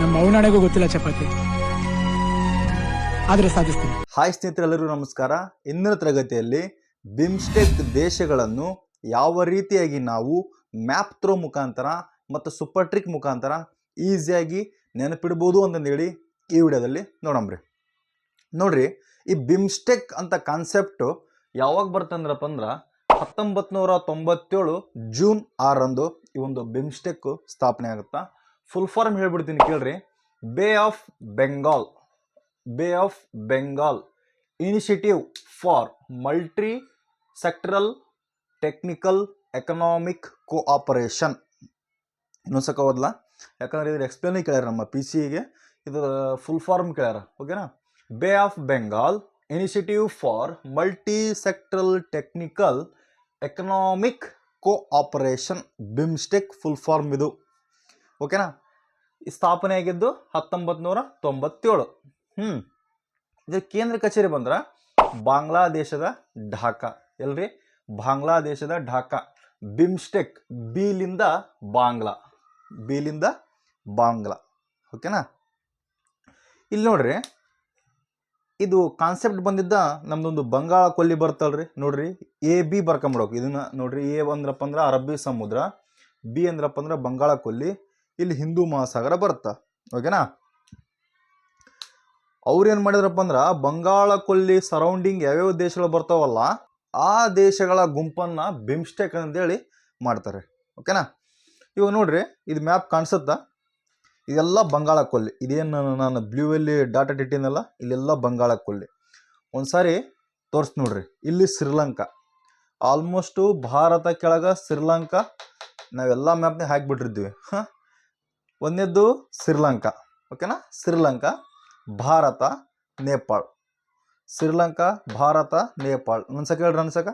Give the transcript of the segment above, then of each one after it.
ನಮ್ಮ ಅವನಾಣೆಗೂ ಗೊತ್ತಿಲ್ಲ ಚಪಾತಿ. ಆದರೆ ಸಾಧಿಸ್ತೀನಿ. ಹಾಯ್ ಸ್ನೇಹಿತರೆಲ್ಲರಿಗೂ ನಮಸ್ಕಾರ. ಇಂದಿನ ತರಗತಿಯಲ್ಲಿ ಬಿಮ್ಸ್ಟೆಕ್ ದೇಶಗಳನ್ನು ಯಾವ ರೀತಿಯಾಗಿ ನಾವು ಮ್ಯಾಪ್ ಥ್ರೋ ಮುಖಾಂತರ ಮತ್ತು ಸೂಪರ್ ಟ್ರಿಕ್ ಮುಖಾಂತರ ಈಸಿಯಾಗಿ ನೆನಪಿಡ್ಬೋದು ಅಂತಂದೇಳಿ ಈ ವಿಡಿಯೋದಲ್ಲಿ ನೋಡಂಬ್ರಿ ನೋಡ್ರಿ, ಈ ಬಿಮ್ಸ್ಟೆಕ್ ಅಂತ ಕಾನ್ಸೆಪ್ಟು ಯಾವಾಗ ಬರ್ತಂದ್ರಪ್ಪ ಅಂದ್ರೆ ಹತ್ತೊಂಬತ್ತು ನೂರ ತೊಂಬತ್ತೇಳು ಜೂನ್ ಆರರಂದು ಈ ಒಂದು ಬಿಮ್ಸ್ಟೆಕ್ ಸ್ಥಾಪನೆ ಆಗುತ್ತಾ ಫುಲ್ ಫಾರ್ಮ್ ಹೇಳ್ಬಿಡ್ತೀನಿ ಕೇಳ್ರಿ. Bay of Bengal bay of Bengal initiative for multi sectoral technical economic cooperation ಇನ್ನೊಂದ್ಸಕ ಓದ್ಲಾ. ಯಾಕಂದ್ರೆ ಇದ್ರ ಎಕ್ಸ್ಪ್ಲೇನ್ ಕೇಳ್ಯಾರ ನಮ್ಮ ಪಿ ಸಿಗೆ ಇದು ಫುಲ್ ಫಾರ್ಮ್ ಕೇಳ್ಯಾರ. ಓಕೆನಾ bay of Bengal initiative for multi sectoral technical economic cooperation BIMSTEC full form ಇದು. ಓಕೆನಾ? ಸ್ಥಾಪನೆ ಆಗಿದ್ದು ಹತ್ತೊಂಬತ್ತು ನೂರ ತೊಂಬತ್ತೇಳು. ಹ್ಞೂ ಇದ್ರ ಕೇಂದ್ರ ಕಚೇರಿ ಬಂದ್ರೆ ಬಾಂಗ್ಲಾದೇಶದ ಢಾಕಾ. ಎಲ್ರಿ? ಬಾಂಗ್ಲಾದೇಶದ ಢಾಕಾ. ಬಿಮ್ಸ್ಟೆಕ್, ಬೀಲಿಂದ ಬಾಂಗ್ಲಾ. ಬೀಲಿಂದ ಬಾಂಗ್ಲಾ. ಓಕೆನಾ? ಇಲ್ಲಿ ನೋಡ್ರಿ, ಇದು ಕಾನ್ಸೆಪ್ಟ್ ಬಂದಿದ್ದ ನಮ್ದೊಂದು ಬಂಗಾಳ ಕೊಲ್ಲಿ ಬರ್ತಲ್ರಿ. ನೋಡ್ರಿ, ಎ, ಬಿ ಬರ್ಕೊಂಬಿಡೋಕೆ ಇದನ್ನ ನೋಡ್ರಿ, ಎ ಅಂದ್ರಪ್ಪ ಅಂದ್ರೆ ಅರಬ್ಬಿ ಸಮುದ್ರ, ಬಿ ಅಂದ್ರಪ್ಪ ಅಂದ್ರೆ ಬಂಗಾಳ ಕೊಲ್ಲಿ. ಇಲ್ಲಿ ಹಿಂದೂ ಮಹಾಸಾಗರ ಬರುತ್ತಾ? ಓಕೆನಾ ಅವ್ರು ಏನು ಮಾಡಿದ್ರಪ್ಪ ಅಂದ್ರೆ ಬಂಗಾಳ ಕೊಲ್ಲಿ ಸರೌಂಡಿಂಗ್ ಯಾವ್ಯಾವ ದೇಶಗಳು ಬರ್ತಾವಲ್ಲ, ಆ ದೇಶಗಳ ಗುಂಪನ್ನ ಬಿಮ್ಸ್ಟೆಕ್ ಅಂತೇಳಿ ಮಾಡ್ತಾರೆ. ಓಕೆನಾ ಇವಾಗ ನೋಡ್ರಿ, ಇದು ಮ್ಯಾಪ್ ಕಾಣಿಸುತ್ತಾ? ಇದೆಲ್ಲ ಬಂಗಾಳ ಕೊಲ್ಲಿ. ಇದೇನು ನಾನು ಬ್ಲೂವಲ್ಲಿ ಡಾಟಾ ಇಟ್ಟಿನಲ್ಲ ಇಲ್ಲೆಲ್ಲ ಬಂಗಾಳ ಕೊಲ್ಲಿ. ಒಂದ್ಸಾರಿ ತೋರಿಸ್ ನೋಡ್ರಿ, ಇಲ್ಲಿ ಶ್ರೀಲಂಕಾ ಆಲ್ಮೋಸ್ಟು ಭಾರತ ಕೆಳಗೆ ಶ್ರೀಲಂಕಾ ನಾವೆಲ್ಲ ಮ್ಯಾಪ್ನ ಹಾಕಿಬಿಟ್ಟಿರ್ತೀವಿ. ಹಾಂ? ಒಂದನೇದ್ದು ಶ್ರೀಲಂಕಾ ಓಕೆನಾ ಶ್ರೀಲಂಕಾ ಭಾರತ, ನೇಪಾಳ್. ಶ್ರೀಲಂಕಾ ಭಾರತ, ನೇಪಾಳ್. ಅನ್ಸಕ್ಕೆ ಹೇಳ್ರಿ ಅನ್ಸಕ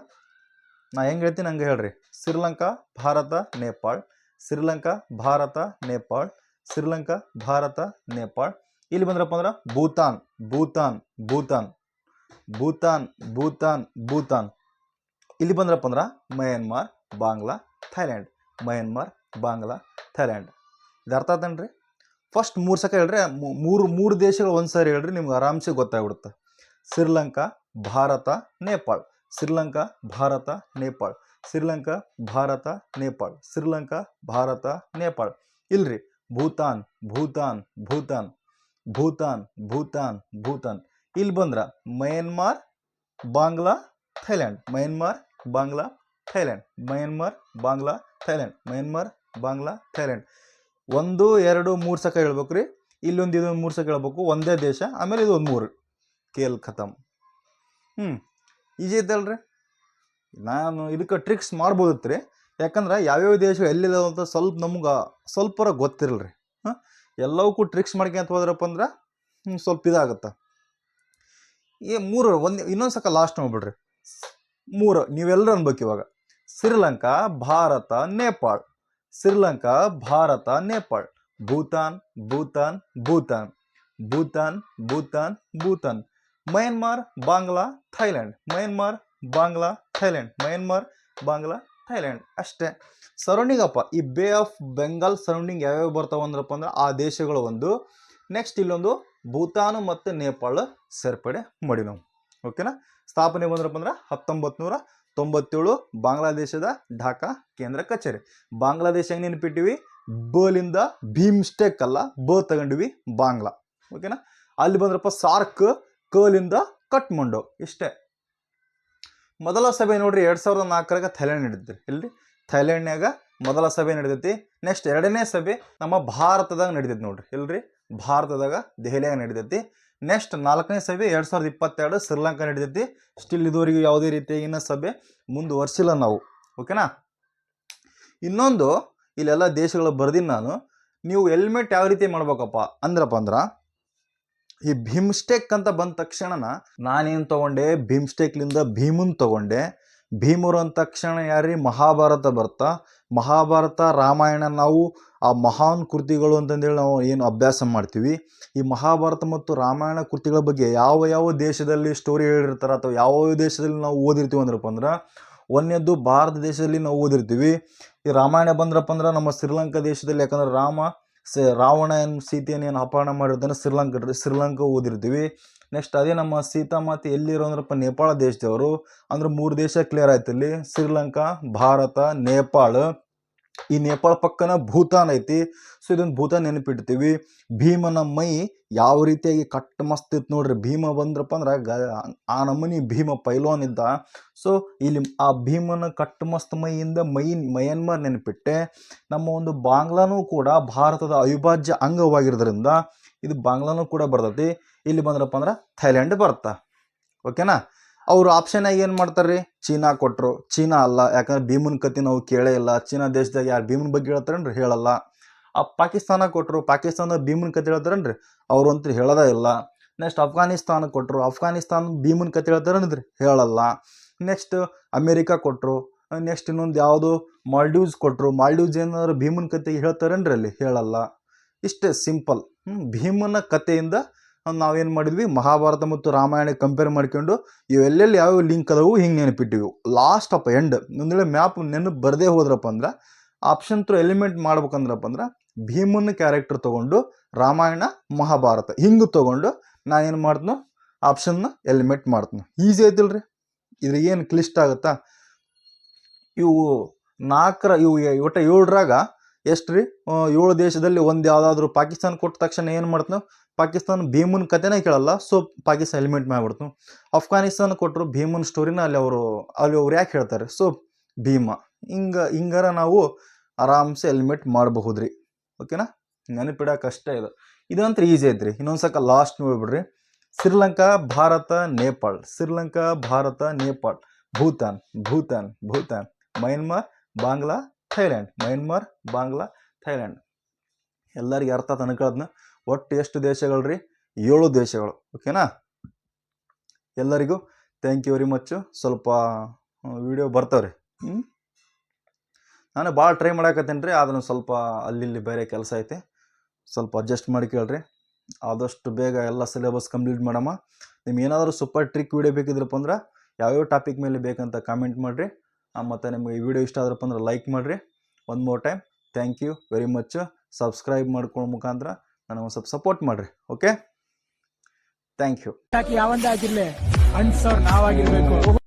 ನಾ ಹೆಂಗೆ ಹೇಳ್ತೀನಿ ಹಂಗೆ ಹೇಳ್ರಿ. ಶ್ರೀಲಂಕಾ ಭಾರತ, ನೇಪಾಳ್. ಶ್ರೀಲಂಕಾ ಭಾರತ, ನೇಪಾಳ್. ಶ್ರೀಲಂಕಾ ಭಾರತ, ನೇಪಾಳ್. ಇಲ್ಲಿ ಬಂದ್ರಪ್ಪ ಅಂದ್ರೆ ಭೂತಾನ್ ಭೂತಾನ್ ಭೂತಾನ್. ಭೂತಾನ್ ಭೂತಾನ್ ಭೂತಾನ್. ಇಲ್ಲಿ ಬಂದ್ರಪ್ಪ ಅಂದ್ರೆ Myanmar Bangla Thailand Myanmar Bangla Thailand ಇದು ಅರ್ಥ ಆತೇನ್ರಿ? ಫಸ್ಟ್ ಮೂರು ಸಕ ಹೇಳ್ರಿ ಮೂರು ಮೂರು ದೇಶಗಳು ಒಂದು ಸಾರಿ ಹೇಳ್ರಿ, ನಿಮ್ಗೆ ಆರಾಮ್ಸೆ ಗೊತ್ತಾಗ್ಬಿಡುತ್ತೆ. ಶ್ರೀಲಂಕಾ ಭಾರತ ನೇಪಾಳ್ ಶ್ರೀಲಂಕಾ ಭಾರತ ನೇಪಾಳ್ ಶ್ರೀಲಂಕಾ ಭಾರತ ನೇಪಾಳ್ ಶ್ರೀಲಂಕಾ ಭಾರತ ನೇಪಾಳ್ ಇಲ್ರಿ, ಭೂತಾನ್ ಭೂತಾನ್ ಭೂತಾನ್. ಭೂತಾನ್ ಭೂತಾನ್ ಭೂತಾನ್. ಇಲ್ಲಿ ಬಂದ್ರ Myanmar Bangla Thailand Myanmar Bangla Thailand Myanmar Bangla Thailand Myanmar Bangla Thailand ಒಂದು, ಎರಡು, ಮೂರು ಸಕ ಹೇಳ್ಬೇಕು ರೀ ಇಲ್ಲೊಂದು ಇದೊಂದು ಮೂರು ಸಕ ಹೇಳ್ಬೇಕು. ಒಂದೇ ದೇಶ, ಆಮೇಲೆ ಇದು ಒಂದು ಮೂರು. ಕೇಲ್ ಖತಮ್. ಹ್ಞೂ ಈಜಿ ಐತಲ್ರಿ? ನಾನು ಇದಕ್ಕೆ ಟ್ರಿಕ್ಸ್ ಮಾಡ್ಬೋದಿತ್ತು ರೀ ಯಾಕಂದ್ರೆ ಯಾವ್ಯಾವ ದೇಶ ಎಲ್ಲಿದಾವ ಅಂತ ಸ್ವಲ್ಪ ನಮ್ಗೆ ಸ್ವಲ್ಪರ ಗೊತ್ತಿರಲ್ಲ ರೀ ಹಾಂ? ಎಲ್ಲವಕ್ಕೂ ಟ್ರಿಕ್ಸ್ ಮಾಡ್ಕೊಂತ ಹೋದ್ರಪ್ಪ ಅಂದ್ರೆ ಸ್ವಲ್ಪ ಇದಾಗುತ್ತೆ. ಈ ಮೂರು, ಒಂದು, ಇನ್ನೊಂದು ಸಕ ಲಾಸ್ಟ್ ನೋಡ್ಬಿಡ್ರಿ. ಮೂರು ನೀವೆಲ್ಲರೂ ಅನ್ಬೇಕು ಇವಾಗ. Sri Lanka, Bharat, Nepal. Sri Lanka, Bharat, Nepal. Bhutan Bhutan Bhutan. Bhutan Bhutan Bhutan. Myanmar, Bangla Thailand Myanmar, Bangla Thailand Myanmar, Bangla Thailand ಅಷ್ಟೇ. ಸರೌಂಡಿಂಗ್ ಈ ಬೇ ಆಫ್ ಬೆಂಗಾಲ್ ಸರೌಂಡಿಂಗ್ ಯಾವ್ಯಾವ ಬರ್ತಾವ ಅಂದ್ರಪ್ಪ ಅಂದ್ರೆ ಆ ದೇಶಗಳು ಒಂದು. ನೆಕ್ಸ್ಟ್ ಇಲ್ಲೊಂದು ಭೂತಾನ್ ಮತ್ತು ನೇಪಾಳ ಸೇರ್ಪಡೆ ಮಾಡಿ ನಾವು ಓಕೆನಾ ಸ್ಥಾಪನೆ ಬಂದ್ರಪ್ಪ ಅಂದ್ರೆ ಹತ್ತೊಂಬತ್ತು ನೂರ ತೊಂಬತ್ತೇಳು, ಬಾಂಗ್ಲಾದೇಶದ ಢಾಕಾ ಕೇಂದ್ರ ಕಚೇರಿ. ಬಾಂಗ್ಲಾದೇಶ ಹೆಂಗೆ ನೆನಪಿಟ್ಟಿವಿ? ಬಲಿಂದ ಭೀಮ್ಸ್ಟೆಕ್ ಅಲ್ಲ, ಬ ತಗೊಂಡಿವಿ ಬಾಂಗ್ಲಾ. ಓಕೆನಾ ಅಲ್ಲಿ ಬಂದ್ರಪ್ಪ ಸಾರ್ಕ್ ಕಲಿಂದ ಕಟ್ಮಂಡು. ಇಷ್ಟೇ. ಮೊದಲ ಸಭೆ ನೋಡ್ರಿ, ಎರಡು ಸಾವಿರದ ನಾಲ್ಕರಾಗ ಥೈಲ್ಯಾಂಡ್ ನಡೆದಿತ್ತು ಇಲ್ರಿ ಥೈಲ್ಯಾಂಡ್ನ್ಯಾಗ ಮೊದಲ ಸಭೆ ನಡೆದೈತಿ ನೆಕ್ಸ್ಟ್ ಎರಡನೇ ಸಭೆ ನಮ್ಮ ಭಾರತದಾಗ ನಡೀತೈತಿ ನೋಡ್ರಿ. ಇಲ್ರಿ ಭಾರತದಾಗ ದೆಹಲಿಯಾಗ ನಡೀತೈತಿ. ನೆಕ್ಸ್ಟ್ ನಾಲ್ಕನೇ ಸಭೆ ಎರಡು ಸಾವಿರದ ಇಪ್ಪತ್ತೆರಡು ಶ್ರೀಲಂಕಾ ನಡೆದೈತಿ. ಸ್ಟಿಲ್ ಇದುವರೆಗೂ ಯಾವುದೇ ರೀತಿಯಾಗಿನ ಸಭೆ ಮುಂದುವರಿಸಿಲ್ಲ ನಾವು. ಓಕೆನಾ ಇನ್ನೊಂದು, ಇಲ್ಲೆಲ್ಲ ದೇಶಗಳು ಬರೆದಿನ ನಾನು. ನೀವು ಹೆಲ್ಮೆಟ್ ಯಾವ ರೀತಿ ಮಾಡ್ಬೇಕಪ್ಪ? ಅಂದ್ರಪ್ಪ ಅಂದ್ರೆ, ಈ ಭೀಮ್ಸ್ಟೆಕ್ ಅಂತ ಬಂದ ತಕ್ಷಣ ನಾನೇನು ತಗೊಂಡೆ? ಭೀಮ್ಸ್ಟೆಕ್ಲಿಂದ ಭೀಮನ್ ತಗೊಂಡೆ. ಭೀಮರು ಅಂದ ತಕ್ಷಣ ಯಾರೀ ಮಹಾಭಾರತ ಬರ್ತಾ. ಮಹಾಭಾರತ ರಾಮಾಯಣ ನಾವು ಆ ಮಹಾನ್ ಕೃತಿಗಳು ಅಂತಂದೇಳಿ ನಾವು ಏನು ಅಭ್ಯಾಸ ಮಾಡ್ತೀವಿ. ಈ ಮಹಾಭಾರತ ಮತ್ತು ರಾಮಾಯಣ ಕೃತಿಗಳ ಬಗ್ಗೆ ಯಾವ ಯಾವ ದೇಶದಲ್ಲಿ ಸ್ಟೋರಿ ಹೇಳಿರ್ತಾರೆ ಅಥವಾ ಯಾವ ಯಾವ ದೇಶದಲ್ಲಿ ನಾವು ಓದಿರ್ತೀವಿ ಅಂದ್ರಪ್ಪ ಅಂದ್ರೆ, ಒಂದನೇದ್ದು ಭಾರತ ದೇಶದಲ್ಲಿ ನಾವು ಓದಿರ್ತೀವಿ. ಈ ರಾಮಾಯಣ ಬಂದ್ರಪ್ಪ ಅಂದ್ರೆ ನಮ್ಮ ಶ್ರೀಲಂಕಾ ದೇಶದಲ್ಲಿ ಯಾಕಂದ್ರೆ ರಾಮ ರಾವಣ ಏನು ಸೀತೆಯನ್ನು ಏನು ಅಪಹರಣ ಮಾಡಿರ್ತಾನೆ ಶ್ರೀಲಂಕಾ ಶ್ರೀಲಂಕಾ ಓದಿರ್ತೀವಿ. ನೆಕ್ಸ್ಟ್ ಅದೇ ನಮ್ಮ ಸೀತಾಮಾತೆ ಎಲ್ಲಿರೋ ಅಂದ್ರಪ್ಪ ನೇಪಾಳ ದೇಶದವರು. ಅಂದ್ರೆ ಮೂರು ದೇಶ ಕ್ಲಿಯರ್ ಆಯ್ತು ಇಲ್ಲಿ ಶ್ರೀಲಂಕಾ, ಭಾರತ, ನೇಪಾಳ. ಈ ನೇಪಾಳ ಪಕ್ಕನ ಭೂತಾನ್ ಐತಿ. ಸೊ ಇದೊಂದು ಭೂತಾನ್ ನೆನಪಿಡ್ತೀವಿ. ಭೀಮನ ಮೈ ಯಾವ ರೀತಿಯಾಗಿ ಕಟ್ ಮಸ್ತ್ ಇತ್ತು ನೋಡ್ರಿ. ಭೀಮ ಬಂದ್ರಪ್ಪ ಅಂದ್ರೆ ಆ ನಮ್ಮನಿ ಭೀಮ ಪೈಲೋನ್ ಇದ್ದ. ಸೊ ಇಲ್ಲಿ ಆ ಭೀಮನ ಕಟ್ ಮಸ್ತ್ ಮೈಯಿಂದ ಮೈ, ಮಯನ್ಮಾರ್ ನೆನಪಿಟ್ಟೆ. ನಮ್ಮ ಒಂದು ಬಾಂಗ್ಲಾನೂ ಕೂಡ ಭಾರತದ ಅವಿಭಾಜ್ಯ ಅಂಗವಾಗಿರೋದ್ರಿಂದ ಇದು ಬಾಂಗ್ಲಾನೂ ಕೂಡ ಬರ್ತೈತಿ. ಇಲ್ಲಿ ಬಂದ್ರಪ್ಪ ಅಂದ್ರೆ ಥೈಲ್ಯಾಂಡ್ ಬರ್ತಾ. ಓಕೆನಾ? ಅವರು ಆಪ್ಷನ್ ಆಗಿ ಏನು ಮಾಡ್ತಾರೆ ರೀ ಚೀನಾ ಕೊಟ್ಟರು ಚೀನಾ ಅಲ್ಲ, ಯಾಕಂದ್ರೆ ಭೀಮನ್ ಕತಿ ನಾವು ಕೇಳೇ ಇಲ್ಲ. ಚೀನಾ ದೇಶದಾಗ ಯಾರು ಭೀಮನ್ ಬಗ್ಗೆ ಹೇಳ್ತಾರೇನ್ರಿ? ಹೇಳಲ್ಲ. ಆ ಪಾಕಿಸ್ತಾನ ಕೊಟ್ಟರು ಪಾಕಿಸ್ತಾನ ಭೀಮನ್ ಕತೆ ಹೇಳ್ತಾರೇನ್ರಿ? ಅವರು ಅಂತೂ ಹೇಳೋದೇ ಇಲ್ಲ. ನೆಕ್ಸ್ಟ್ ಅಫ್ಘಾನಿಸ್ತಾನ ಕೊಟ್ಟರು ಅಫ್ಘಾನಿಸ್ತಾನ ಭೀಮನ್ ಕತೆ ಹೇಳ್ತಾರೇನ್ರಿ? ಹೇಳಲ್ಲ. ನೆಕ್ಸ್ಟ್ ಅಮೇರಿಕಾ ಕೊಟ್ಟರು ನೆಕ್ಸ್ಟ್ ಇನ್ನೊಂದು ಯಾವುದು? ಮಾಲ್ಡೀವ್ಸ್ ಕೊಟ್ಟರು ಮಾಲ್ಡೀವ್ಸ್ ಏನಾದ್ರು ಭೀಮನ್ ಕತೆ ಹೇಳ್ತಾರೇನ್ರಿ ಅಲ್ಲಿ? ಹೇಳಲ್ಲ. ಇಷ್ಟೇ ಸಿಂಪಲ್ ಭೀಮನ ಕಥೆಯಿಂದ ನಾವೇನು ಮಾಡಿದ್ವಿ? ಮಹಾಭಾರತ ಮತ್ತು ರಾಮಾಯಣ ಕಂಪೇರ್ ಮಾಡ್ಕೊಂಡು ಇವೆಲ್ಲೆಲ್ಲಿ ಯಾವ ಲಿಂಕ್ ಅದಾವು ಹಿಂಗೆ ನೆನಪಿಟ್ಟಿವಿ. ಲಾಸ್ಟ್ ಅಪ್ಪ ಎಂಡ್ ಒಂದೇಳೆ ಮ್ಯಾಪ್ ನೆನಪು ಬರದೇ ಹೋದ್ರಪ್ಪ ಅಂದ್ರೆ ಆಪ್ಷನ್ ತ್ರೂ ಎಲಿಮೆಂಟ್ ಮಾಡ್ಬೇಕಂದ್ರಪ್ಪ ಅಂದ್ರೆ, ಭೀಮನ ಕ್ಯಾರೆಕ್ಟರ್ ತೊಗೊಂಡು ರಾಮಾಯಣ, ಮಹಾಭಾರತ ಹಿಂಗೆ ತೊಗೊಂಡು ನಾ ಏನು ಮಾಡ್ತೀನೋ ಆಪ್ಷನ್ನ ಎಲಿಮೆಂಟ್ ಮಾಡ್ತೀನಿ. ಈಸಿ ಐತಿಲ್ರಿ? ಇದ್ರಿಗೆ ಏನು ಕ್ಲಿಷ್ಟ ಆಗುತ್ತಾ? ಇವು ನಾಲ್ಕರ, ಇವು ಒಟ್ಟು ಏಳರಾಗ ಎಷ್ಟು ರೀ ಏಳು ದೇಶದಲ್ಲಿ ಒಂದು ಯಾವುದಾದ್ರೂ ಪಾಕಿಸ್ತಾನ ಕೊಟ್ಟ ತಕ್ಷಣ ಏನು ಮಾಡ್ತೀನೋ ಪಾಕಿಸ್ತಾನ ಭೀಮನ್ ಕತೆನೇ ಕೇಳಲ್ಲ ಸೊ ಪಾಕಿಸ್ತಾನ ಎಲಿಮೆಂಟ್ ಮಾಡಿಬಿಡ್ತು ಅಫ್ಘಾನಿಸ್ತಾನ ಕೊಟ್ಟರು ಭೀಮನ್ ಸ್ಟೋರಿನ ಅಲ್ಲಿ ಅವರು, ಅಲ್ಲಿ ಅವ್ರು ಯಾಕೆ ಹೇಳ್ತಾರೆ? ಸೊ ಭೀಮ, ಹಿಂಗ, ಹಿಂಗಾರ ನಾವು ಆರಾಮ್ಸೆ ಎಲಿಮೆಂಟ್ ಮಾಡಬಹುದು ರೀ ಓಕೆನಾ ನೆನಪಿಡಕ್ಕೆ ಅಷ್ಟೇ ಇದು. ಇದಂತ ಈಸಿ ಐತ್ರಿ. ಇನ್ನೊಂದು ಸಕ last ನೋಡ್ಬಿಡ್ರಿ Sri Lanka Bharat Nepal Sri Lanka Bharat Nepal Bhutan Bhutan Bhutan. Myanmar Bangla Thailand Myanmar Bangla Thailand ಎಲ್ಲರಿಗೆ ಅರ್ಥ ತನಕದ್ನ ಒಟ್ಟು ಎಷ್ಟು ದೇಶಗಳು ರೀ ಏಳು ದೇಶಗಳು. ಓಕೆನಾ ಎಲ್ಲರಿಗೂ ಥ್ಯಾಂಕ್ ಯು ವೆರಿ ಮಚ್ಚು ಸ್ವಲ್ಪ ವಿಡಿಯೋ ಬರ್ತಾವ್ರಿ. ಹ್ಞೂ ನಾನು ಭಾಳ ಟ್ರೈ ಮಾಡಾಕತ್ತೀನಿ ರೀ ಆದ್ರೆ ಸ್ವಲ್ಪ ಅಲ್ಲಿ ಬೇರೆ ಕೆಲಸ ಐತೆ. ಸ್ವಲ್ಪ ಅಡ್ಜಸ್ಟ್ ಮಾಡಿ ಕೇಳ್ರಿ. ಆದಷ್ಟು ಬೇಗ ಎಲ್ಲ ಸಿಲೆಬಸ್ ಕಂಪ್ಲೀಟ್ ಮಾಡಮ್ಮ. ನಿಮ್ಗೆ ಏನಾದರೂ ಸೂಪರ್ ಟ್ರಿಕ್ ವೀಡಿಯೋ ಬೇಕಿದ್ರಪ್ಪ ಅಂದ್ರೆ, ಯಾವ್ಯಾವ ಟಾಪಿಕ್ ಮೇಲೆ ಬೇಕಂತ ಕಾಮೆಂಟ್ ಮಾಡಿರಿ. ಮತ್ತು ನಿಮಗೆ ಈ ವಿಡಿಯೋ ಇಷ್ಟ ಆದ್ರಪ್ಪ ಅಂದ್ರೆ ಲೈಕ್ ಮಾಡಿರಿ. One more time thank you very much subscribe ಮಾಡ್ಕೊಳ್ಳೋ ಮುಖಾಂತರ ನನಗೆ ಒಂದು ಸ್ವಲ್ಪ ಸಪೋರ್ಟ್ ಮಾಡ್ರಿ ಓಕೆ ಥ್ಯಾಂಕ್ ಯು ಯಾವಂದೇ ಆಗಿರಲಿ ಆಗಿರ್ಲಿ ಅನ್ಸೋರ್ ನಾವಾಗಿರ್ಬೇಕು.